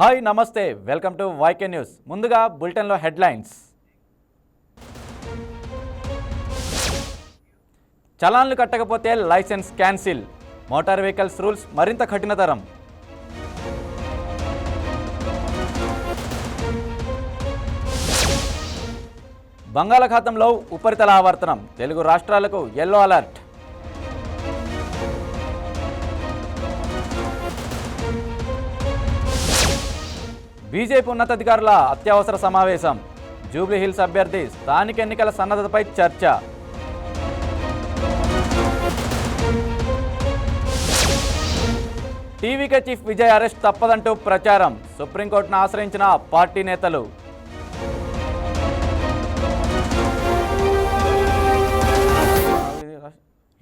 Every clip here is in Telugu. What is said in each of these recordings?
హాయ్ నమస్తే. Welcome to YK news. ముందుగా బులెటిన్లో హెడ్లైన్స్. చలాన్లు కట్టకపోతే licence cancel. Motor vehicles rules మరింత కఠినతరం. బంగాళాఖాతంలో ఉపరితల ఆవర్తనం. తెలుగు రాష్ట్రాలకు ఎల్లో అలర్ట్ బీజేపీ ఉన్నతాధికారుల అత్యవసర సమావేశం. జూబ్లీహిల్స్ అభ్యర్థి స్థానిక ఎన్నికల సన్నద్ధతపై చర్చ. టీవీకే చీఫ్ విజయ్ అరెస్ట్ తప్పదంటూ ప్రచారం. సుప్రీంకోర్టును ఆశ్రయించిన పార్టీ నేతలు.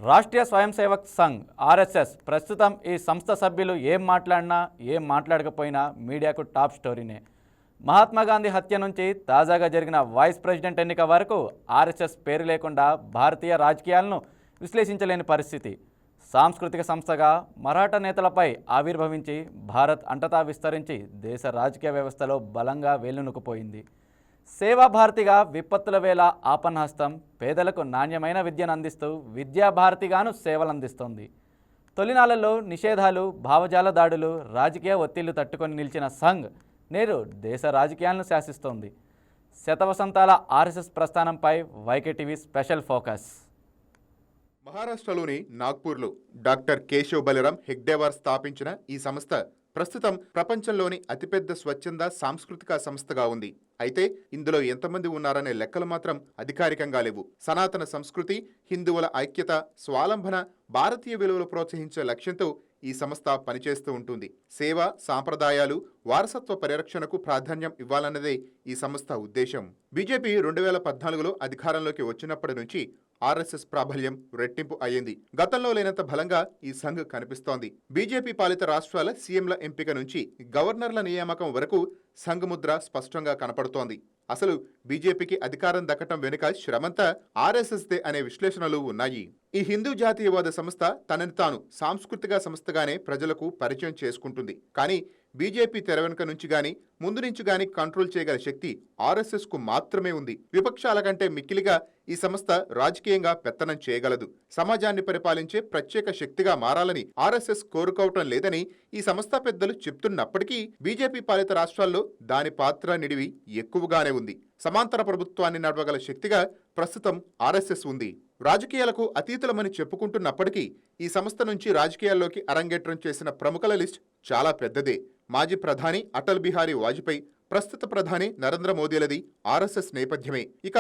రాష్ట్రీయ స్వయం సేవక్ సంఘ్ ఆర్ఎస్ఎస్ ప్రస్తుతం ఈ సంస్థ సభ్యులు ఏం మాట్లాడినా ఏం మాట్లాడకపోయినా మీడియాకు టాప్ స్టోరీనే. మహాత్మాగాంధీ హత్య నుంచి తాజాగా జరిగిన వైస్ ప్రెసిడెంట్ ఎన్నిక వరకు ఆర్ఎస్ఎస్ పేరు లేకుండా భారతీయ రాజకీయాలను విశ్లేషించలేని పరిస్థితి. సాంస్కృతిక సంస్థగా మరాఠా నేతలపై ఆవిర్భవించి భారత్ అంటతా విస్తరించి దేశ రాజకీయ వ్యవస్థలో బలంగా వేలునుకుపోయింది. సేవాభారతిగా విపత్తుల వేళ ఆపన్హస్తం పేదలకు నాణ్యమైన విద్యను అందిస్తూ విద్యాభారతిగాను సేవలందిస్తోంది. తొలినాళ్ళలో నిషేధాలు భావజాల దాడులు రాజకీయ ఒత్తిళ్ళు తట్టుకొని నిలిచిన సంఘ్ నేడు దేశ రాజకీయాలను శాసిస్తోంది. శతవసంతాల ఆర్ఎస్ఎస్ ప్రస్థానంపై వైకే టీవీ స్పెషల్ ఫోకస్. మహారాష్ట్రలోని నాగ్పూర్లో డాక్టర్ కేశవ్ బలిరామ్ హెగ్డేవార్ స్థాపించిన ఈ సంస్థ ప్రస్తుతం ప్రపంచంలోని అతిపెద్ద స్వచ్ఛంద సాంస్కృతిక సంస్థగా ఉంది. అయితే ఇందులో ఎంతమంది ఉన్నారనే లెక్కలు మాత్రం అధికారికంగా లేవు. సనాతన సంస్కృతి హిందువుల ఐక్యత స్వాలంబన భారతీయ విలువలు ప్రోత్సహించే లక్ష్యంతో ఈ సంస్థ పనిచేస్తూ ఉంటుంది. సేవ సాంప్రదాయాలు వారసత్వ పరిరక్షణకు ప్రాధాన్యం ఇవ్వాలన్నదే ఈ సంస్థ ఉద్దేశం. బీజేపీ రెండు వేల పద్నాలుగులో అధికారంలోకి వచ్చినప్పటి నుంచి ఆర్ఎస్ఎస్ ప్రాబల్యం రెట్టింపు అయ్యింది. గతంలో లేనంత బలంగా ఈ సంఘ్ కనిపిస్తోంది. బీజేపీ పాలిత రాష్ట్రాల సీఎంల ఎంపిక నుంచి గవర్నర్ల నియామకం వరకు సంఘ్ ముద్ర స్పష్టంగా కనపడుతోంది. అసలు బీజేపీకి అధికారం దక్కటం వెనుక శ్రమంతా ఆర్ఎస్ఎస్దే అనే విశ్లేషణలు ఉన్నాయి. ఈ హిందూ జాతీయవాద సంస్థ తనని తాను సాంస్కృతిక సంస్థగానే ప్రజలకు పరిచయం చేసుకుంటుంది. కానీ బీజేపీ తెర వెనుక నుంచి గాని ముందు నుంచి గాని కంట్రోల్ చేయగల శక్తి ఆర్ఎస్ఎస్కు మాత్రమే ఉంది. విపక్షాల కంటే మిక్కిలిగా ఈ సంస్థ రాజకీయంగా పెత్తనం చేయగలదు. సమాజాన్ని పరిపాలించే ప్రత్యేక శక్తిగా మారాలని ఆర్ఎస్ఎస్ కోరుకోవటం లేదని ఈ సంస్థ పెద్దలు చెప్తున్నప్పటికీ బీజేపీ పాలిత రాష్ట్రాల్లో దాని పాత్ర నిడివి ఎక్కువగానే ఉంది. సమాంతర ప్రభుత్వాన్ని నడవగల శక్తిగా ప్రస్తుతం ఆర్ఎస్ఎస్ ఉంది. రాజకీయాలకు అతీతులమని చెప్పుకుంటున్నప్పటికీ ఈ సంస్థ నుంచి రాజకీయాల్లోకి అరంగేట్రం చేసిన ప్రముఖుల లిస్ట్ చాలా పెద్దదే. మాజీ ప్రధాని అటల్ బిహారీ వాజ్పేయి ప్రస్తుత ప్రధాని నరేంద్ర మోదీలది ఆర్ఎస్ఎస్ నేపథ్యమే. ఇక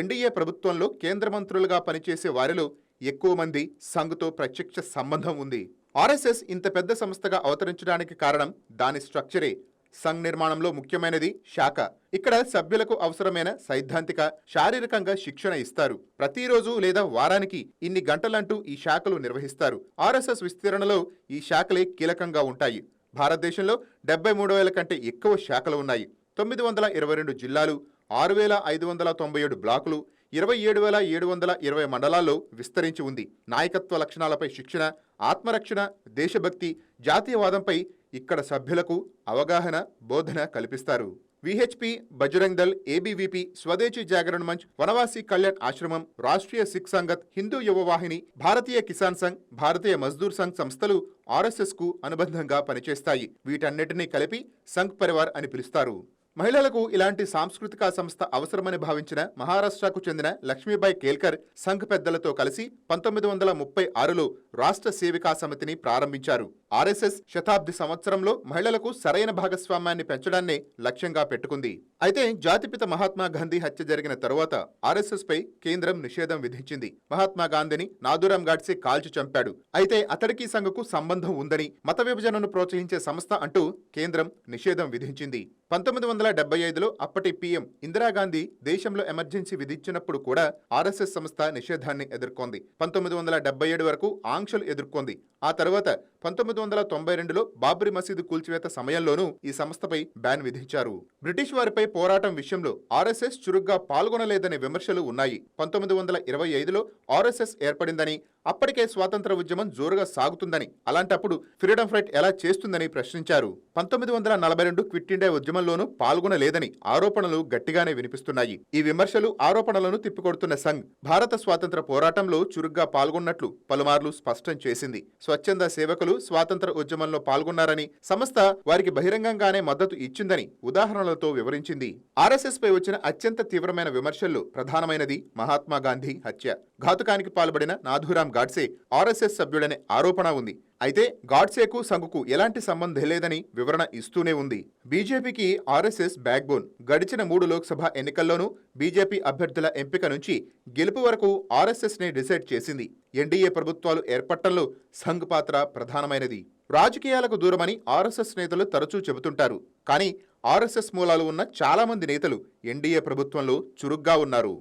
ఎన్డీఏ ప్రభుత్వంలో కేంద్ర మంత్రులుగా పనిచేసే వారిలో ఎక్కువ మంది సంఘ్తో ప్రత్యక్ష సంబంధం ఉంది. ఆర్ఎస్ఎస్ ఇంత పెద్ద సంస్థగా అవతరించడానికి కారణం దాని స్ట్రక్చరే. సంఘ్ నిర్మాణంలో ముఖ్యమైనది శాఖ. ఇక్కడ సభ్యులకు అవసరమైన సైద్ధాంతిక శారీరకంగా శిక్షణ ఇస్తారు. ప్రతిరోజు లేదా వారానికి ఇన్ని గంటలంటూ ఈ శాఖలు నిర్వహిస్తారు. ఆర్ఎస్ఎస్ విస్తీరణలో ఈ శాఖలే కీలకంగా ఉంటాయి. భారతదేశంలో డెబ్బై మూడు వేల కంటే ఎక్కువ శాఖలు ఉన్నాయి. తొమ్మిది వందల ఇరవై రెండు జిల్లాలు ఆరు వేల ఐదు వందల తొంభై ఏడు బ్లాకులు ఇరవై ఏడు వేల ఏడు వందల ఇరవై మండలాల్లో విస్తరించి ఉంది. నాయకత్వ లక్షణాలపై శిక్షణ ఆత్మరక్షణ దేశభక్తి జాతీయవాదంపై ఇక్కడ సభ్యులకు అవగాహన బోధన కల్పిస్తారు. విహెచ్పి బజరంగ్ దల్ ఏబీవీపీ స్వదేశీ జాగరణ మంచ్ వనవాసి కళ్యాణ్ ఆశ్రమం రాష్ట్రీయ సిక్ సంగత్ హిందూ యువవాహిని భారతీయ కిసాన్ సంఘ్ భారతీయ మజ్దూర్ సంఘ్ సంస్థలు ఆర్ఎస్ఎస్కు అనుబంధంగా పనిచేస్తాయి. వీటన్నిటినీ కలిపి సంఘ్ పరివార్ అని పిలుస్తారు. మహిళలకు ఇలాంటి సాంస్కృతిక సంస్థ అవసరమని భావించిన మహారాష్ట్రకు చెందిన లక్ష్మీబాయి కేల్కర్ సంఘ్ పెద్దలతో కలిసి పంతొమ్మిది వందల ముప్పై ఆరులో రాష్ట్ర సేవికా సమితిని ప్రారంభించారు. ఆర్ఎస్ఎస్ శతాబ్ది సంవత్సరంలో మహిళలకు సరైన భాగస్వామ్యాన్ని పెంచడాన్నే లక్ష్యంగా పెట్టుకుంది. అయితే జాతిపిత మహాత్మా గాంధీ హత్య జరిగిన తరువాత ఆర్ఎస్ఎస్ పై కేంద్రం నిషేధం విధించింది. మహాత్మా గాంధీని నాదురాం గాడ్సే కాల్చి చంపాడు. అయితే అతడికి సంఘకు సంబంధం ఉందని మత విభజనను ప్రోత్సహించే సంస్థ అంటూ కేంద్రం నిషేధం విధించింది. పంతొమ్మిది వందల డెబ్బై ఐదులో అప్పటి పీఎం ఇందిరాగాంధీ దేశంలో ఎమర్జెన్సీ విధించినప్పుడు కూడా ఆర్ఎస్ఎస్ సంస్థ నిషేధాన్ని ఎదుర్కొంది. పంతొమ్మిది వందల డెబ్బై ఏడు వరకు ఆంక్షలు ఎదుర్కొంది. ఆ తర్వాత పంతొమ్మిది వందల తొంభై రెండులో బాబ్రీ మసీదు కూల్చివేత సమయంలోనూ ఈ సంస్థపై బ్యాన్ విధించారు. బ్రిటిష్ వారిపై పోరాటం విషయంలో ఆర్ఎస్ఎస్ చురుగ్గా పాల్గొనలేదనే విమర్శలు ఉన్నాయి. పంతొమ్మిది వందల ఇరవై ఐదులో ఆర్ఎస్ఎస్ ఏర్పడిందని అప్పటికే స్వాతంత్ర ఉద్యమం జోరుగా సాగుతుందని అలాంటప్పుడు ఫ్రీడమ్ ఫ్రైట్ ఎలా చేస్తుందని ప్రశ్నించారు. పంతొమ్మిది వందల నలభై రెండు క్విట్ ఇండియా ఉద్యమంలోనూ పాల్గొనలేదని ఆరోపణలు గట్టిగానే వినిపిస్తున్నాయి. ఈ విమర్శలు ఆరోపణలను తిప్పికొడుతున్న సంఘ్ భారత స్వాతంత్ర పోరాటంలో చురుగ్గా పాల్గొన్నట్లు పలుమార్లు స్పష్టం చేసింది. స్వచ్ఛంద సేవకులు స్వాతంత్ర ఉద్యమంలో పాల్గొన్నారని సంస్థ వారికి బహిరంగంగానే మద్దతు ఇచ్చిందని ఉదాహరణలతో వివరించింది. ఆర్ఎస్ఎస్ పై వచ్చిన అత్యంత తీవ్రమైన విమర్శల్లో ప్రధానమైనది మహాత్మా గాంధీ హత్య. ఘాతుకానికి పాల్పడిన నాథూరాం గాడ్సే ఆర్ఎస్ఎస్ సభ్యుడనే ఆరోపణ ఉంది. అయితే గాడ్సేకు సంఘుకు ఎలాంటి సంబంధం లేదని వివరణ ఇస్తూనే ఉంది. బీజేపీకి ఆర్ఎస్ఎస్ బ్యాక్బోన్ గడిచిన మూడు లోక్సభ ఎన్నికల్లోనూ బీజేపీ అభ్యర్థుల ఎంపిక నుంచి గెలుపు వరకు ఆర్ఎస్ఎస్ని డిసైడ్ చేసింది. ఎన్డీఏ ప్రభుత్వాలు ఏర్పట్టంలో సంఘ్ పాత్ర ప్రధానమైనది. రాజకీయాలకు దూరమని ఆర్ఎస్ఎస్ నేతలు తరచూ చెబుతుంటారు. కానీ ఆర్ఎస్ఎస్ మూలాలు ఉన్న చాలామంది నేతలు ఎన్డీఏ ప్రభుత్వంలో చురుగ్గా ఉన్నారు.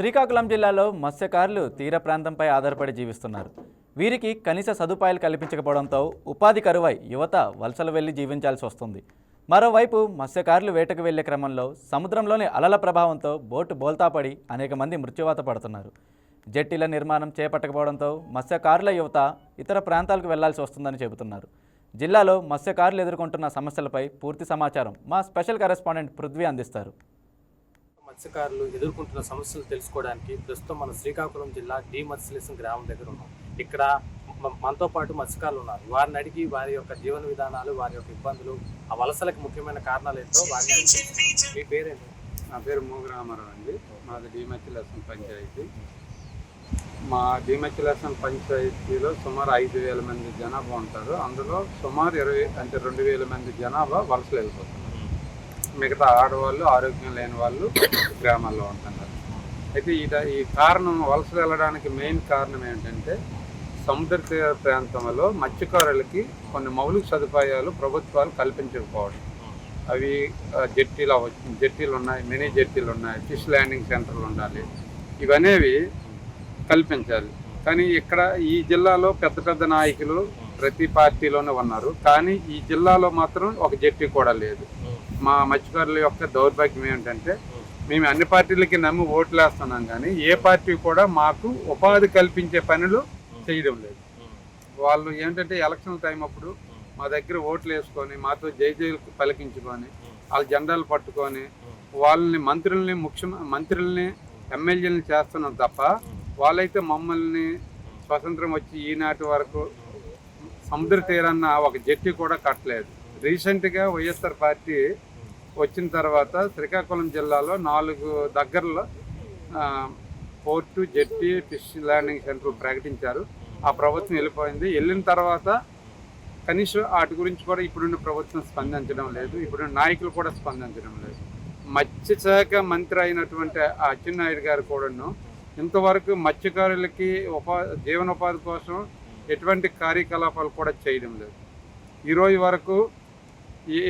శ్రీకాకుళం జిల్లాలో మత్స్యకారులు తీర ప్రాంతంపై ఆధారపడి జీవిస్తున్నారు. వీరికి కనీస సదుపాయాలు కల్పించకపోవడంతో ఉపాధి కరువై యువత వలసలు వెళ్ళి జీవించాల్సి వస్తుంది. మరోవైపు మత్స్యకారులు వేటకు వెళ్ళే క్రమంలో సముద్రంలోని అలల ప్రభావంతో బోటు బోల్తాపడి అనేక మంది మృత్యువాత పడుతున్నారు. జట్టీల నిర్మాణం చేపట్టకపోవడంతో మత్స్యకారుల యువత ఇతర ప్రాంతాలకు వెళ్ళాల్సి వస్తుందని చెబుతున్నారు. జిల్లాలో మత్స్యకారులు ఎదుర్కొంటున్న సమస్యలపై పూర్తి సమాచారం మా స్పెషల్ కరెస్పాండెంట్ పృథ్వీ అందిస్తారు. మత్స్యకారులు ఎదుర్కొంటున్న సమస్యలు తెలుసుకోవడానికి ప్రస్తుతం మన శ్రీకాకుళం జిల్లా డి మత్స్యలేసం గ్రామం దగ్గర ఉన్నాం. ఇక్కడ మనతో పాటు మత్స్యకారులు ఉన్నారు. వారిని అడిగి వారి యొక్క జీవన విధానాలు వారి యొక్క ఇబ్బందులు ఆ వలసలకు ముఖ్యమైన కారణాలు ఏంటో వారిని మీ పేరేంటి? నా పేరు మూగరామారావు అండి. మాది డిమచ్చిలసం పంచాయతీ. మా డిమచ్చిలసం పంచాయతీలో సుమారు ఐదు వేల మంది జనాభా ఉంటారు. అందులో సుమారు ఇరవై అంటే రెండు వేల మంది జనాభా వలసలు వెళ్ళిపోతున్నారు మిగతా ఆడవాళ్ళు ఆరోగ్యం లేని వాళ్ళు గ్రామాల్లో ఉంటున్నారు. అయితే ఈ ఈ కారణం వలస వెళ్ళడానికి మెయిన్ కారణం ఏంటంటే సముద్ర తీర ప్రాంతంలో మత్స్యకారులకి కొన్ని మౌలిక సదుపాయాలు ప్రభుత్వాలు కల్పించకపోవడం. అవి జెట్టీలు అవ్వచ్చు జెట్టీలు ఉన్నాయి మినీ జెట్టీలు ఉన్నాయి ఫిష్ ల్యాండింగ్ సెంటర్లు ఉండాలి. ఇవనేవి కల్పించాలి. కానీ ఇక్కడ ఈ జిల్లాలో పెద్ద పెద్ద నాయకులు ప్రతి పార్టీలోనే ఉన్నారు. కానీ ఈ జిల్లాలో మాత్రం ఒక జెట్టి కూడా లేదు. మా మత్స్యకారుల యొక్క దౌర్భాగ్యం ఏంటంటే మేము అన్ని పార్టీలకి నమ్మి ఓట్లు వేస్తున్నాం కానీ ఏ పార్టీ కూడా మాకు ఉపాధి కల్పించే పనులు చేయడం లేదు. వాళ్ళు ఏంటంటే ఎలక్షన్ టైం అప్పుడు మా దగ్గర ఓట్లు వేసుకొని మాతో జై పలికించుకొని వాళ్ళ జెండాలు పట్టుకొని వాళ్ళని మంత్రుల్ని ముఖ్య మంత్రుల్ని ఎమ్మెల్యేలను చేస్తున్నాం తప్ప వాళ్ళైతే మమ్మల్ని స్వతంత్రం వచ్చి ఈనాటి వరకు సముద్ర తీరాన్న ఒక జట్టి కూడా కట్టలేదు. రీసెంట్గా వైఎస్ఆర్ పార్టీ వచ్చిన తర్వాత శ్రీకాకుళం జిల్లాలో నాలుగు దగ్గరలో port jetty fish landing centre ప్రకటించారు. ఆ ప్రభుత్వం వెళ్ళిపోయింది. వెళ్ళిన తర్వాత కనీసం వాటి గురించి కూడా ఇప్పుడున్న ప్రభుత్వం స్పందించడం లేదు. ఇప్పుడున్న నాయకులు కూడా స్పందించడం లేదు. మత్స్యశాఖ మంత్రి అయినటువంటి ఆ అచ్చెన్నాయుడు గారు కూడాను ఇంతవరకు మత్స్యకారులకి ఉపా జీవనోపాధి కోసం ఎటువంటి కార్యకలాపాలు కూడా చేయడం లేదు. ఈరోజు వరకు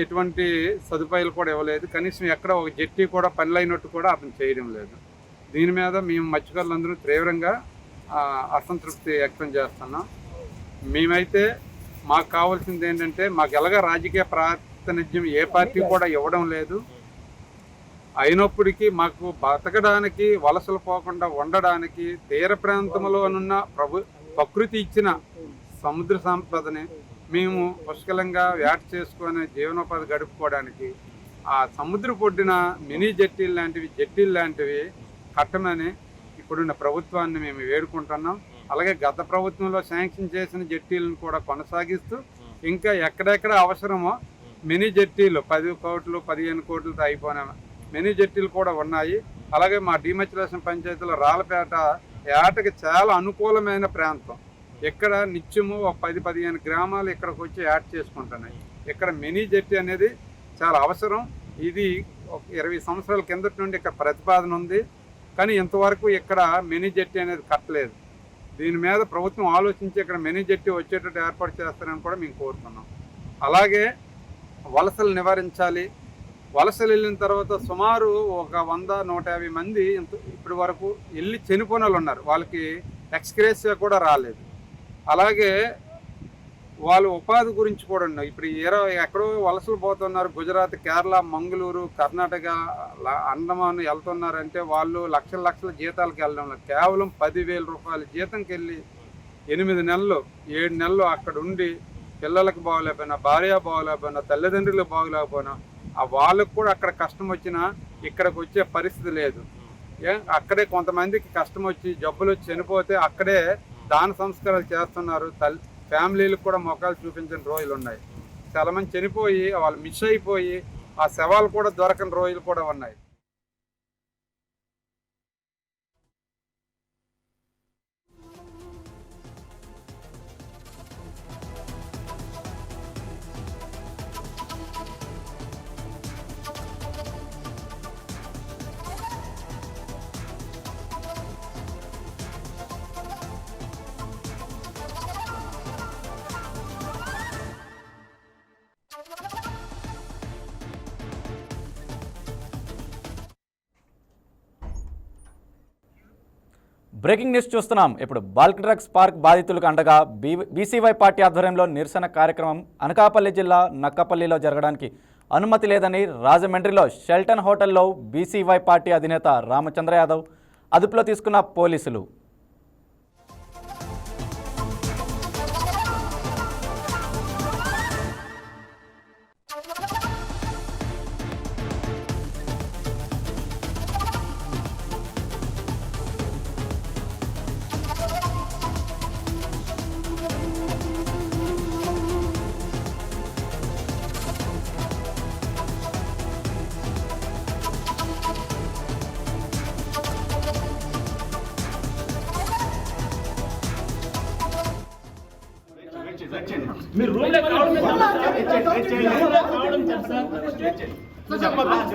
ఎటువంటి సదుపాయాలు కూడా ఇవ్వలేదు. కనీసం ఎక్కడ ఒక జట్టి కూడా పనులైనట్టు కూడా అతను చేయడం లేదు. దీని మీద మేము మత్స్యకారులందరూ తీవ్రంగా అసంతృప్తి వ్యక్తం చేస్తున్నాం. మేమైతే మాకు కావాల్సింది ఏంటంటే మాకు ఎలాగ రాజకీయ ప్రాతినిధ్యం ఏ పార్టీ కూడా ఇవ్వడం లేదు. అయినప్పటికీ మాకు బతకడానికి వలసలు పోకుండా ఉండడానికి తీర ప్రాంతంలోనున్న ప్రభు ప్రకృతి ఇచ్చిన సముద్ర సంపదని మేము పుష్కలంగా వేట చేసుకొని జీవనోపాధి గడుపుకోవడానికి ఆ సముద్ర పొడ్డున మినీ జట్టీలు లాంటివి జట్టీలు లాంటివి కట్టమని ఇప్పుడున్న ప్రభుత్వాన్ని మేము వేడుకుంటున్నాం. అలాగే గత ప్రభుత్వంలో శాంక్షన్ చేసిన జట్టీలను కూడా కొనసాగిస్తూ ఇంకా ఎక్కడెక్కడ అవసరమో మినీ జట్టీలు పది కోట్లు పదిహేను కోట్లతో అయిపోయిన మినీ జట్టీలు కూడా ఉన్నాయి. అలాగే మా డిమచ్యులేషన్ పంచాయతీలో రాళ్ళపేట ఏటకి చాలా అనుకూలమైన ప్రాంతం. ఇక్కడ నిత్యము ఒక పది పదిహేను గ్రామాలు ఇక్కడికి వచ్చి యాడ్ చేసుకుంటున్నాయి. ఇక్కడ మినీ జెట్టి అనేది చాలా అవసరం. ఇది ఒక ఇరవై సంవత్సరాల కిందటి నుండి ఇక్కడ ప్రతిపాదన ఉంది. కానీ ఇంతవరకు ఇక్కడ మినీ జెట్టి అనేది కట్టలేదు. దీని మీద ప్రభుత్వం ఆలోచించి ఇక్కడ మినీ జెట్టి వచ్చేటట్టు ఏర్పాటు చేస్తారని కూడా మేము కోరుతున్నాం అలాగే వలసలు నివారించాలి. వలసలు వెళ్ళిన తర్వాత సుమారు ఒక వంద నూట యాభై మంది ఇంత ఇప్పటి వరకు వెళ్ళి చనిపోయిన ఉన్నారు. వాళ్ళకి ఎక్స్గ్రేసియా కూడా రాలేదు. అలాగే వాళ్ళు ఉపాధి గురించి కూడా ఇప్పుడు ఇరవై ఎక్కడో వలసలు పోతున్నారు. గుజరాత్ కేరళ మంగళూరు కర్ణాటక అండమాన్ వెళ్తున్నారంటే వాళ్ళు లక్షల లక్షల జీతాలకు వెళ్ళడం కేవలం పదివేల రూపాయల జీతంకి వెళ్ళి ఎనిమిది నెలలు ఏడు నెలలు అక్కడ ఉండి పిల్లలకు బాగోలేకపోయినా భార్య బాగోలేకపోయినా తల్లిదండ్రులకు బాగోలేకపోయినా ఆ వాళ్ళకు కూడా అక్కడ కష్టం వచ్చినా ఇక్కడికి వచ్చే పరిస్థితి లేదు. అక్కడే కొంతమందికి కష్టం వచ్చి జబ్బులు చనిపోతే అక్కడే దాన సంస్కారాలు చేస్తున్నారు. తల్లి ఫ్యామిలీలకు కూడా మొఖాలు చూపించిన రోజులు ఉన్నాయి. చాలామంది చనిపోయి వాళ్ళు మిస్ అయిపోయి ఆ శవాలు కూడా దొరకని రోజులు కూడా ఉన్నాయి. బ్రేకింగ్ న్యూస్ చూస్తున్నాం. ఇప్పుడు బాల్క్ డ్రగ్స్ పార్క్ బాధితులకు అండగా బీ బీసీవై పార్టీ ఆధ్వర్యంలో నిరసన కార్యక్రమం అనకాపల్లి జిల్లా నక్కపల్లిలో జరగడానికి అనుమతి లేదని రాజమండ్రిలో షెల్టన్ హోటల్లో బీసీవై పార్టీ అధినేత రామచంద్ర యాదవ్ అదుపులో తీసుకున్న పోలీసులు.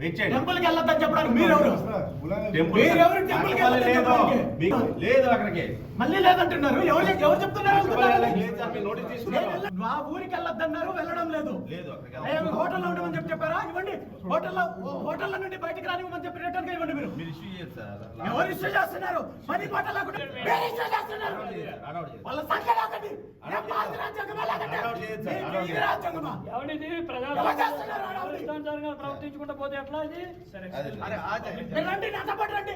టెంపుల్కి వెళ్ళొద్దని చెప్పడానికి మీరెవరు? టెంపుల్ మీరెవరు? టెంపుల్కి అక్కడికి వెళ్ళొద్దని లేదు. అక్కడికి. మళ్ళీ లేదంటున్నారు. ఎవరు ఎవరు చెప్తున్నారు? మా ఊరికి వెళ్ళొద్దన్నారు వెళ్ళడం లేదు. లేదు. హోటల్లో ఉండమని చెప్పి చెప్పారా? ఇవ్వండి. హోటల్లో హోటల్ల నుండి బయటకు రానివ్వమని చెప్పి రిటర్న్గా ఇవ్వండి మీరు. ఎవరు ఇష్యూ చేస్తున్నారు? పని పాట లేకుండా మీరు ఇష్యూ చేస్తున్నారు. వాళ్ళ సంఖ్య ప్రవర్తించుకుంటూ పోతే ఎట్లా ఇది? రండి నాతో పాటు రండి.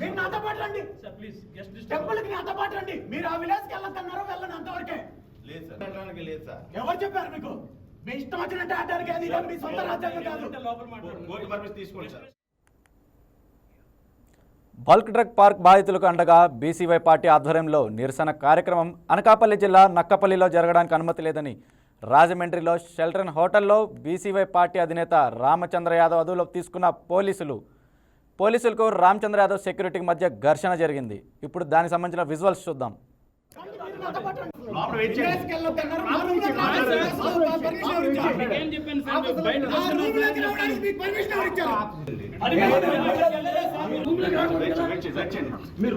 మీరు నాతో పాటు రండి. సార్ ప్లీజ్ గెస్ట్ టెంపుల్కి నాతో పాటు రండి. మీరు ఆ విలేజ్కి వెళ్ళొద్దన్నారు వెళ్ళండి అంతవరకే. లేదు సార్. వెళ్ళడానికి లేదు సార్. ఎవరు చెప్పారు మీకు? మీ ఇష్టం వచ్చినట్టు ఇదేం మీ సొంత రాజ్యాంగం కాదు. లోపల మాట్లాడు. కోర్టు పర్మిషన్ తీసుకోండి సార్. బల్క్ డ్రగ్ పార్క్ బాధితులకు అండగా బీసీవై పార్టీ ఆధ్వర్యంలో నిరసన కార్యక్రమం అనకాపల్లి జిల్లా నక్కపల్లిలో జరగడానికి అనుమతి లేదని రాజమండ్రిలో షెల్టన్ హోటల్లో బీసీవై పార్టీ అధినేత రామచంద్ర యాదవ్ అదువులో తీసుకున్న పోలీసులు. పోలీసులకు రామచంద్ర యాదవ్ సెక్యూరిటీకి మధ్య ఘర్షణ జరిగింది. ఇప్పుడు దానికి సంబంధించిన విజువల్స్ చూద్దాం. మీరు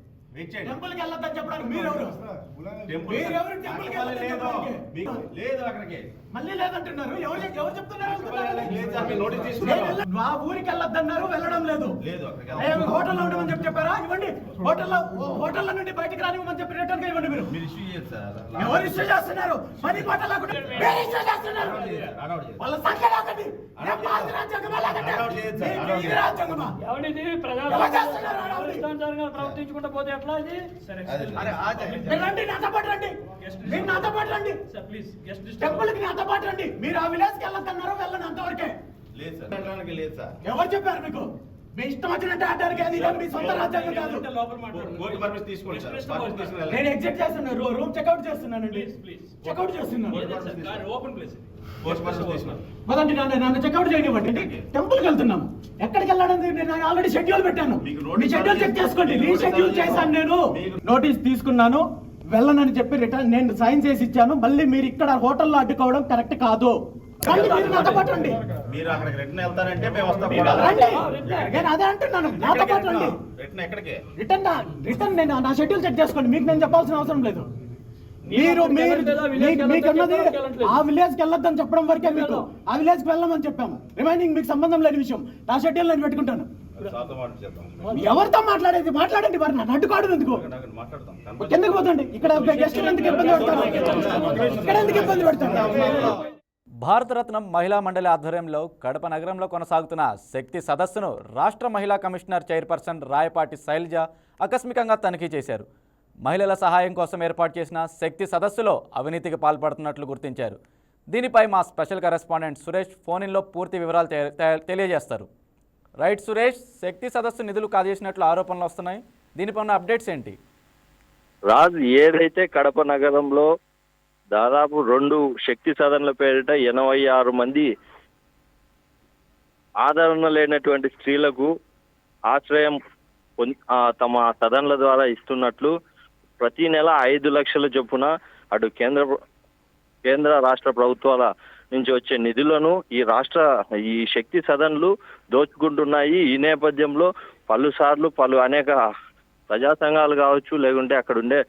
టెంపుల్కి వెళ్ళొద్దని చెప్పడానికి మీరెవరు మీరెవరు టెంపుల్కి వెళ్ళొద్దని లేదు. అక్కడికి. మళ్ళీ లేదంటున్నారు. ఎవరు ఎవరు చెప్తున్నారు. మా ఊరికి వెళ్ళొద్దన్నారు వెళ్ళడం లేదు. లేదు. హోటల్లో ఉండమని చెప్పి చెప్పారా? ఇవ్వండి. హోటల్లో హోటల్ల నుండి బయటకు రానివ్వమని చెప్పి రిటర్న్గా ఇవ్వండి మీరు. ఎవరు ఇష్యూ చేస్తున్నారు? పని పాట లేకుండా మీరు ఇష్యూ చేస్తున్నారు. వాళ్ళ సంఖ్య ప్రవర్తించుకుంటూ పోతే ఎట్లా ఇది? రండి నాతో పాటు రండి. మీరు నాతో పాటు రండి. సార్ ప్లీజ్ గెస్ట్ టెంపుల్కి నాతో పాటు రండి. మీరు ఆ విలేజ్కి వెళ్ళొద్దన్నారు వెళ్ళండి అంతవరకే లేదు సార్. వెళ్ళడానికి లేదు సార్. ఎవరు చెప్పారు మీకు? మీ ఇష్టం వచ్చినట్టు ఆడడానికి అది మీ సొంత రాజ్యాంగం కాదు. కోర్టు పర్మిషన్ తీసుకోండి సార్. పర్మిషన్ తీసుకుని వెళ్ళండి. నేను ఎగ్జిట్ చేస్తున్నాను. రూమ్ చెక్అవుట్ చేస్తున్నానండి. చెక్అవుట్ చేస్తున్నాను. ఓపెన్ ప్లేస్ పదండి నన్ను నన్ను చెక్అవుట్ చేయనివ్వండి. టెంపుల్కి వెళ్తున్నాము ఎక్కడికి వెళ్ళడానికి నేను ఆల్రెడీ షెడ్యూల్ పెట్టాను. మీకు మీ నోటీస్ షెడ్యూల్ చెక్ చేసుకోండి. Notice schedule. చేశాను నేను. నోటీస్ తీసుకున్నాను. వెళ్ళనని చెప్పి రిటర్న్ నేను సైన్ చేసి ఇచ్చాను. మళ్ళీ మీరు ఇక్కడ హోటల్లో అడ్డుకోవడం కరెక్ట్ కాదు. మీరు నాతో పాటు రండి. మీరు అక్కడికి రిటర్న్ వెళ్తారంటే మేము వస్తాం. కూడా రండి. నేను అదే అంటున్నాను. నాతో పాటు రండి. రిటర్న్ ఎక్కడికి? రిటర్న్ నా- రిటర్న్ నేను నా షెడ్యూల్ చెక్ చేసుకోండి. మీకు నేను చెప్పాల్సిన అవసరం లేదు. మీరు మీరు మీకు- మీకు అన్నది ఆ విలేజ్కి వెళ్ళొద్దని చెప్పడం వరకే మీకు. ఆ విలేజ్కి వెళ్ళమని చెప్పాము. రిమైనింగ్ మీకు సంబంధం లేని విషయం. నా షెడ్యూల్ నేను పెట్టుకుంటాను. ఎవరితో మాట్లాడేది? మాట్లాడండి మరి నన్ను అడ్డుకోవడం ఎందుకు? కిందకి పోతండి. ఇక్కడ గెస్టులు ఎందుకు ఇబ్బంది పెడతారు? ఇక్కడ ఎందుకు ఇబ్బంది పెడతారు? భారతరత్నం మహిళా మండలి ఆధ్వర్యంలో కడప నగరంలో కొనసాగుతున్న శక్తి సదస్సును రాష్ట్ర మహిళా కమిషనర్ చైర్పర్సన్ రాయపాటి శైలజ ఆకస్మికంగా తనిఖీ చేశారు. మహిళల సహాయం కోసం ఏర్పాటు చేసిన శక్తి సదస్సులో అవినీతికి పాల్పడుతున్నట్లు గుర్తించారు. దీనిపై మా స్పెషల్ కరెస్పాండెంట్ సురేష్ ఫోనిన్లో పూర్తి వివరాలు తెలియజేస్తారు. రైట్ సురేష్ శక్తి సదస్సు నిధులు కాజేసినట్లు ఆరోపణలు వస్తున్నాయి. దీనిపై ఉన్న అప్డేట్స్ ఏంటి? రాజు ఏదైతే కడప నగరంలో దాదాపు రెండు శక్తి సదన్ల పేరిట ఎనభై ఆరు మంది ఆదరణ లేనటువంటి స్త్రీలకు ఆశ్రయం తమ సదన్ల ద్వారా ఇస్తున్నట్లు ప్రతి నెల ఐదు లక్షల చొప్పున అటు కేంద్ర కేంద్ర రాష్ట్ర ప్రభుత్వాల నుంచి వచ్చే నిధులను ఈ రాష్ట్ర ఈ శక్తి సదన్లు దోచుకుంటున్నాయి. ఈ నేపథ్యంలో పలుసార్లు పలు అనేక ప్రజా సంఘాలు కావచ్చు లేకుంటే అక్కడుండే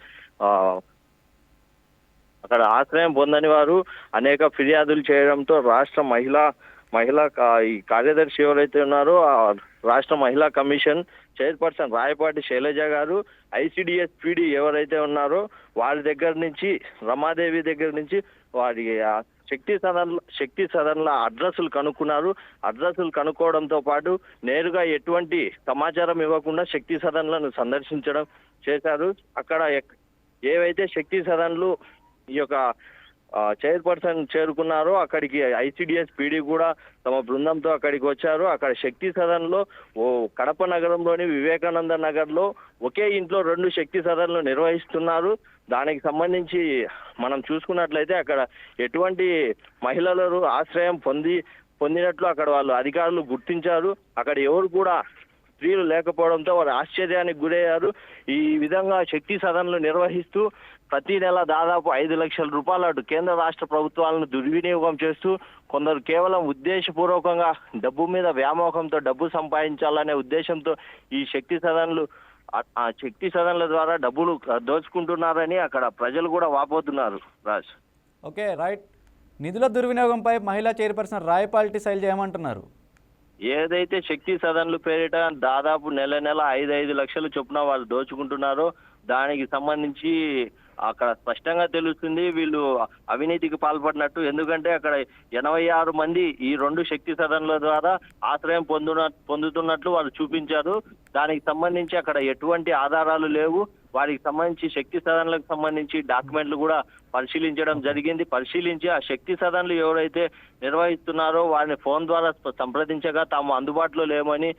అక్కడ ఆశ్రయం పొందని వారు అనేక ఫిర్యాదులు చేయడంతో రాష్ట్ర మహిళా మహిళా ఈ కార్యదర్శి ఎవరైతే ఉన్నారో ఆ రాష్ట్ర మహిళా కమిషన్ చైర్పర్సన్ రాయపాటి శైలజ గారు ఐసిడిఎస్ పీడి ఎవరైతే ఉన్నారో వారి దగ్గర నుంచి రమాదేవి దగ్గర నుంచి వారి శక్తి సదన్ శక్తి సదన్ల అడ్రస్లు కనుక్కున్నారు. అడ్రస్లు కనుక్కోవడంతో పాటు నేరుగా ఎటువంటి సమాచారం ఇవ్వకుండా శక్తి సదన్లను సందర్శించడం చేశారు. అక్కడ ఎక్- ఏవైతే శక్తి సదన్లు ఈ యొక్క చైర్పర్సన్ చేరుకున్నారు. అక్కడికి ఐసిడిఎస్ పీడీ కూడా తమ బృందంతో అక్కడికి వచ్చారు. అక్కడ శక్తి సదన్లో ఓ కడప నగరంలోని వివేకానంద నగర్లో ఒకే ఇంట్లో రెండు శక్తి సదన్లు నిర్వహిస్తున్నారు. దానికి సంబంధించి మనం చూసుకున్నట్లయితే అక్కడ ఎటువంటి మహిళలు ఆశ్రయం పొంది పొందినట్లు అక్కడ వాళ్ళు అధికారులు గుర్తించారు. అక్కడ ఎవరు కూడా స్త్రీలు లేకపోవడంతో వారు ఆశ్చర్యానికి గురయ్యారు. ఈ విధంగా శక్తి సదన్లు నిర్వహిస్తూ ప్రతి నెల దాదాపు ఐదు లక్షల రూపాయలు అటు కేంద్ర రాష్ట్ర ప్రభుత్వాలను దుర్వినియోగం చేస్తూ కొందరు కేవలం ఉద్దేశపూర్వకంగా డబ్బు మీద వ్యామోహంతో డబ్బు సంపాదించాలనే ఉద్దేశంతో ఈ శక్తి సదన్లు ఆ- శక్తి సదన్ల ద్వారా డబ్బులు దోచుకుంటున్నారని అక్కడ ప్రజలు కూడా వాపోతున్నారు రాజ్. Okay right. నిధుల దుర్వినియోగంపై మహిళా చైర్పర్సన్ రాయపాల్టీ శైలజ ఏమంటున్నారు? ఏదైతే శక్తి సదన్లు పేరిట దాదాపు నెల నెల ఐదు ఐదు లక్షలు చొప్పున వాళ్ళు దోచుకుంటున్నారో దానికి సంబంధించి అక్కడ స్పష్టంగా తెలుస్తుంది వీళ్ళు అవినీతికి పాల్పడినట్టు. ఎందుకంటే అక్కడ ఎనభై ఆరు మంది ఈ రెండు శక్తి సదన్ల ద్వారా ఆశ్రయం పొందున పొందుతున్నట్లు వాళ్ళు చూపించారు. దానికి సంబంధించి అక్కడ ఎటువంటి ఆధారాలు లేవు. వారికి సంబంధించి శక్తి సదన్లకు సంబంధించి డాక్యుమెంట్లు కూడా పరిశీలించడం జరిగింది. పరిశీలించి ఆ శక్తి సదన్లు ఎవరైతే నిర్వహిస్తున్నారో వారిని ఫోన్ ద్వారా సంప్రదించగా తాము అందుబాటులో లేమని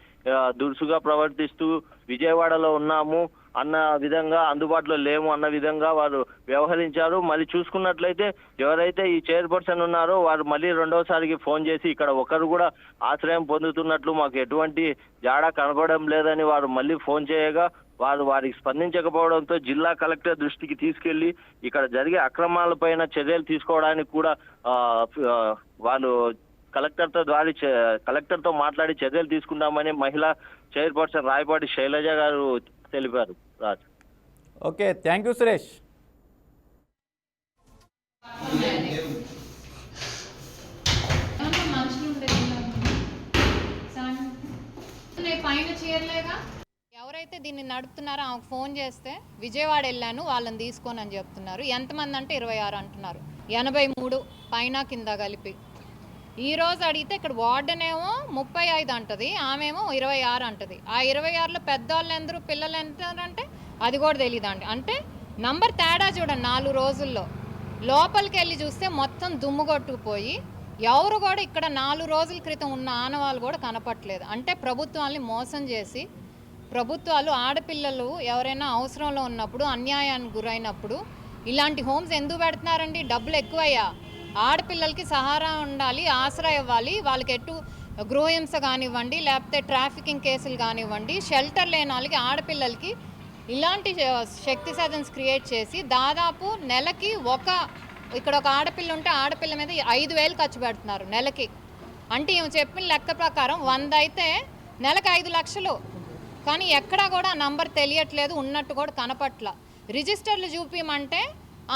దురుసుగా ప్రవర్తిస్తూ విజయవాడలో ఉన్నాము. అన్న విధంగా అందుబాటులో లేము అన్న విధంగా వారు వ్యవహరించారు. మళ్ళీ చూసుకున్నట్లయితే ఎవరైతే ఈ చైర్పర్సన్ ఉన్నారో వారు మళ్ళీ రెండవసారికి ఫోన్ చేసి ఇక్కడ ఒకరు కూడా ఆశ్రయం పొందుతున్నట్లు మాకు ఎటువంటి జాడ కనపడడం లేదని వారు మళ్ళీ ఫోన్ చేయగా వారు వారికి స్పందించకపోవడంతో జిల్లా కలెక్టర్ దృష్టికి తీసుకెళ్ళి ఇక్కడ జరిగే అక్రమాలపైన చర్యలు తీసుకోవడానికి కూడా వాళ్ళు కలెక్టర్తో ద్వారా కలెక్టర్తో మాట్లాడి చర్యలు తీసుకుంటామని మహిళా చైర్పర్సన్ రాయపాటి శైలజ గారు తెలిపారు Raj. Okay thank you Suresh. ఎవరైతే దీన్ని నడుపుతున్నారో ఆమెకు ఫోన్ చేస్తే విజయవాడ వెళ్ళాను వాళ్ళని తీసుకొని అని చెప్తున్నారు. ఎంతమంది అంటే ఇరవై ఆరు అంటున్నారు. ఎనభై మూడు పైన కింద కలిపి. ఈ రోజు అడిగితే ఇక్కడ వార్డెన్ ఏమో ముప్పై ఐదు అంటది ఆమెమో ఇరవై ఆరు అంటది. ఆ ఇరవై ఆరులో పెద్దవాళ్ళు ఎందరు పిల్లలు ఎంత అంటే అది కూడా తెలియదు అండి అంటే నంబర్ తేడా చూడండి నాలుగు రోజుల్లో. లోపలికి వెళ్ళి చూస్తే మొత్తం దుమ్ము కొట్టుకుపోయి ఎవరు కూడా ఇక్కడ నాలుగు రోజుల క్రితం ఉన్న ఆనవాళ్ళు కూడా కనపట్లేదు అంటే ప్రభుత్వాల్ని మోసం చేసి ప్రభుత్వాలు ఆడపిల్లలు ఎవరైనా అవసరంలో ఉన్నప్పుడు అన్యాయానికి గురైనప్పుడు ఇలాంటి హోమ్స్ ఎందుకు పెడుతున్నారండి? డబ్బులు ఎక్కువయ్యా. ఆడపిల్లలకి సహారా ఉండాలి ఆసరా ఇవ్వాలి వాళ్ళకి ఎటు గృహహింస కానివ్వండి లేకపోతే ట్రాఫికింగ్ కేసులు కానివ్వండి షెల్టర్ లేని వాళ్ళకి ఆడపిల్లలకి ఇలాంటి శక్తి సాధన్స్ క్రియేట్ చేసి దాదాపు నెలకి ఒక ఇక్కడ ఒక ఆడపిల్ల ఉంటే ఆడపిల్ల మీద ఐదు వేలు ఖర్చు పెడుతున్నారు నెలకి. అంటే ఈమె చెప్పిన లెక్క ప్రకారం వంద అయితే నెలకు ఐదు లక్షలు. కానీ ఎక్కడా కూడా నంబర్ తెలియట్లేదు ఉన్నట్టు కూడా కనపట్ల. రిజిస్టర్లు చూపించమంటే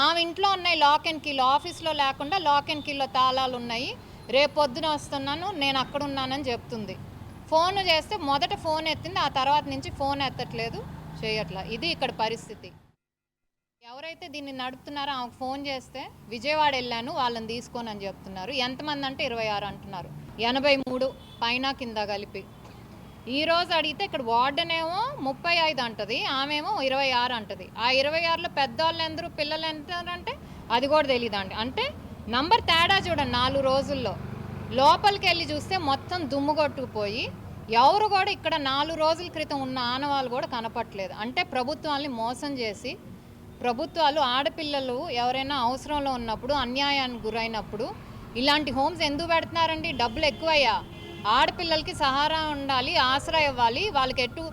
ఆమె ఇంట్లో ఉన్నాయి లాక్ అండ్ కీలో ఆఫీస్లో లేకుండా లాక్ అండ్ కీలో తాళాలు ఉన్నాయి. రేపు పొద్దున వస్తున్నాను నేను అక్కడ ఉన్నానని చెప్తుంది. ఫోన్ చేస్తే మొదట ఫోన్ ఎత్తింది ఆ తర్వాత నుంచి ఫోన్ ఎత్తట్లేదు చేయట్లా. ఇది ఇక్కడ పరిస్థితి. ఎవరైతే దీన్ని నడుపుతున్నారో ఆమెకు ఫోన్ చేస్తే విజయవాడ వెళ్ళాను వాళ్ళని తీసుకోనని చెప్తున్నారు. ఎంతమంది అంటే ఇరవై ఆరు అంటున్నారు. ఎనభై మూడు పైన కింద కలిపి. ఈరోజు అడిగితే ఇక్కడ వార్డెన్ ఏమో ముప్పై ఐదు అంటది ఆమెమో ఇరవై ఆరు అంటది. ఆ ఇరవై ఆరులో పెద్దవాళ్ళు ఎందరు పిల్లలు ఎంత అంటే అది కూడా తెలియదండి అంటే నంబర్ తేడా చూడండి నాలుగు రోజుల్లో. లోపలికి వెళ్ళి చూస్తే మొత్తం దుమ్ము కొట్టుకుపోయి ఎవరు కూడా ఇక్కడ నాలుగు రోజుల క్రితం ఉన్న ఆనవాళ్ళు కూడా కనపట్లేదు అంటే ప్రభుత్వాల్ని మోసం చేసి ప్రభుత్వాలు ఆడపిల్లలు ఎవరైనా అవసరంలో ఉన్నప్పుడు అన్యాయానికి గురైనప్పుడు ఇలాంటి హోమ్స్ ఎందుకు పెడుతున్నారండి? డబ్బులు ఎక్కువయ్యా. ఆడపిల్లలకి సహారా ఉండాలి ఆసరా ఇవ్వాలి వాళ్ళకి ఎటు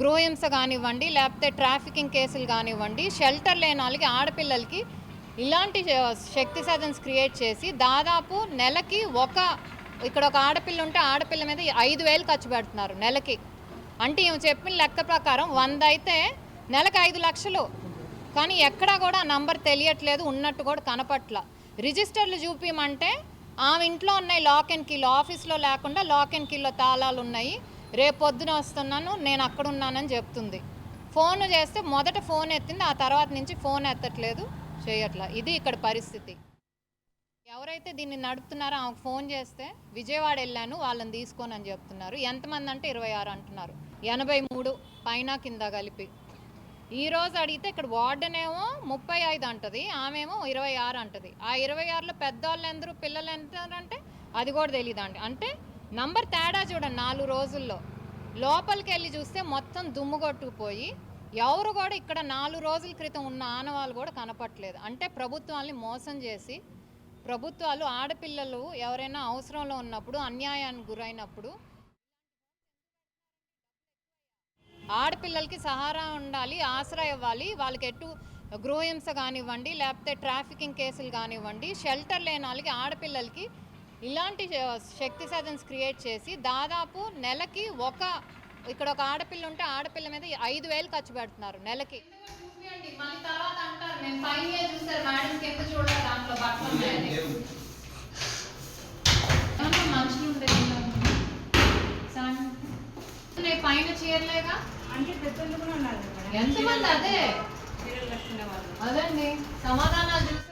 గృహహింస కానివ్వండి లేకపోతే ట్రాఫికింగ్ కేసులు కానివ్వండి షెల్టర్ లేని వాళ్ళకి ఆడపిల్లలకి ఇలాంటి శక్తి సాధన్స్ క్రియేట్ చేసి దాదాపు నెలకి ఒక ఇక్కడ ఒక ఆడపిల్ల ఉంటే ఆడపిల్ల మీద ఐదు వేలు ఖర్చు పెడుతున్నారు నెలకి. అంటే ఈమె చెప్పిన లెక్క ప్రకారం వంద అయితే నెలకు ఐదు లక్షలు. కానీ ఎక్కడా కూడా ఆ నంబర్ తెలియట్లేదు ఉన్నట్టు కూడా కనపట్ల. రిజిస్టర్లు చూపించమంటే ఆమె ఇంట్లో ఉన్నాయి లాక్ అండ్ కీలో ఆఫీస్లో లేకుండా లాక్ అండ్ కీలో తాళాలు ఉన్నాయి. రేపు పొద్దున వస్తున్నాను నేను అక్కడ ఉన్నానని చెప్తుంది. ఫోన్ చేస్తే మొదట ఫోన్ ఎత్తింది ఆ తర్వాత నుంచి ఫోన్ ఎత్తట్లేదు చేయట్లా. ఇది ఇక్కడ పరిస్థితి. ఎవరైతే దీన్ని నడుపుతున్నారో ఆమెకు ఫోన్ చేస్తే విజయవాడ వెళ్ళాను వాళ్ళని తీసుకోనని చెప్తున్నారు. ఎంతమంది అంటే ఇరవై ఆరు అంటున్నారు. ఎనభై మూడు పైన కింద కలిపి. ఈరోజు అడిగితే ఇక్కడ వార్డెన్ ఏమో ముప్పై ఐదు అంటది ఆమెమో ఇరవై ఆరు అంటది. ఆ ఇరవై ఆరులో పెద్దవాళ్ళు ఎందరు పిల్లలు ఎంత అంటే అది కూడా తెలియదు అండి అంటే నంబర్ తేడా చూడండి నాలుగు రోజుల్లో. లోపలికి వెళ్ళి చూస్తే మొత్తం దుమ్ము కొట్టుకుపోయి ఎవరు కూడా ఇక్కడ నాలుగు రోజుల క్రితం ఉన్న ఆనవాళ్ళు కూడా కనపట్లేదు అంటే ప్రభుత్వాల్ని మోసం చేసి ప్రభుత్వాలు ఆడపిల్లలు ఎవరైనా అవసరంలో ఉన్నప్పుడు అన్యాయానికి గురైనప్పుడు ఆడపిల్లలకి సహారా ఉండాలి ఆసరా ఇవ్వాలి వాళ్ళకి ఎటు గృహహింస కానివ్వండి లేకపోతే ట్రాఫికింగ్ కేసులు కానివ్వండి షెల్టర్ లేని వాళ్ళకి ఆడపిల్లలకి ఇలాంటి శక్తి సాధన్స్ క్రియేట్ చేసి దాదాపు నెలకి ఒక ఇక్కడ ఒక ఆడపిల్ల ఉంటే ఆడపిల్ల మీద ఐదు వేలు ఖర్చు పెడుతున్నారు నెలకి. మంచిగా ఉండేది పైన చీరలేగా? అంటే పెద్దలు కూడా ఉన్నారు మేడం. ఎంతమంది? అదే. చీరలు కట్టుకునే వాళ్ళు. అదండి. సమాధానాలు చూసి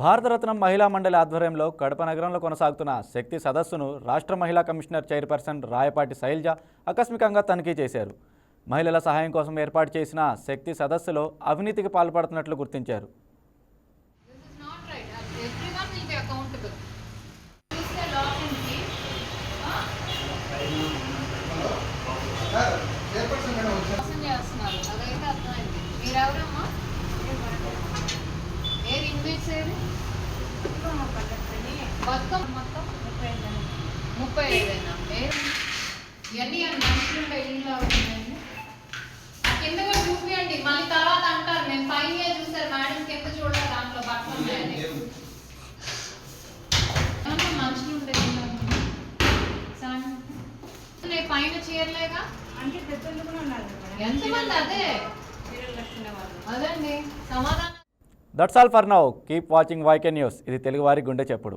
భారతరత్న మహిళా మండలి ఆధ్వర్యంలో కడప నగరంలో కొనసాగుతున్న శక్తి సదస్సును రాష్ట్ర మహిళా కమిషనర్ చైర్పర్సన్ రాయపాటి శైలజ ఆకస్మికంగా తనిఖీ చేశారు. మహిళల సహాయం కోసం ఏర్పాటు చేసిన శక్తి సదస్సులో అవినీతికి పాల్పడుతున్నట్లు గుర్తించారు. మీరెవరమ్మా ఏది ఇన్వైట్స్ ఏది బతుకమ్మ మొత్తం ముప్పై ఐదేనా ఏది ఇవన్నీ అని మనుషులు ఉండే ఇల్లు ఉన్నాయండి ఆ కింద కూడా చూపియండి మళ్ళీ తర్వాత అంటారు మేము పైన చూసారు మేడం కింద చూడలేదు దాంట్లో బట్టలు ఉన్నాయని ఏమన్నా మనుషులు ఉండే ఇల్లు సాయం. నేను పైన చీరలేగా అంటే పెద్దలు కూడా ఉన్నారు మేడం. ఎంతమంది అదే చీరలు కట్టుకునే వాళ్ళు అదండి సమాధానం that's all for now keep watching YK news ఇది తెలుగువారి గుండె చెప్పుడు.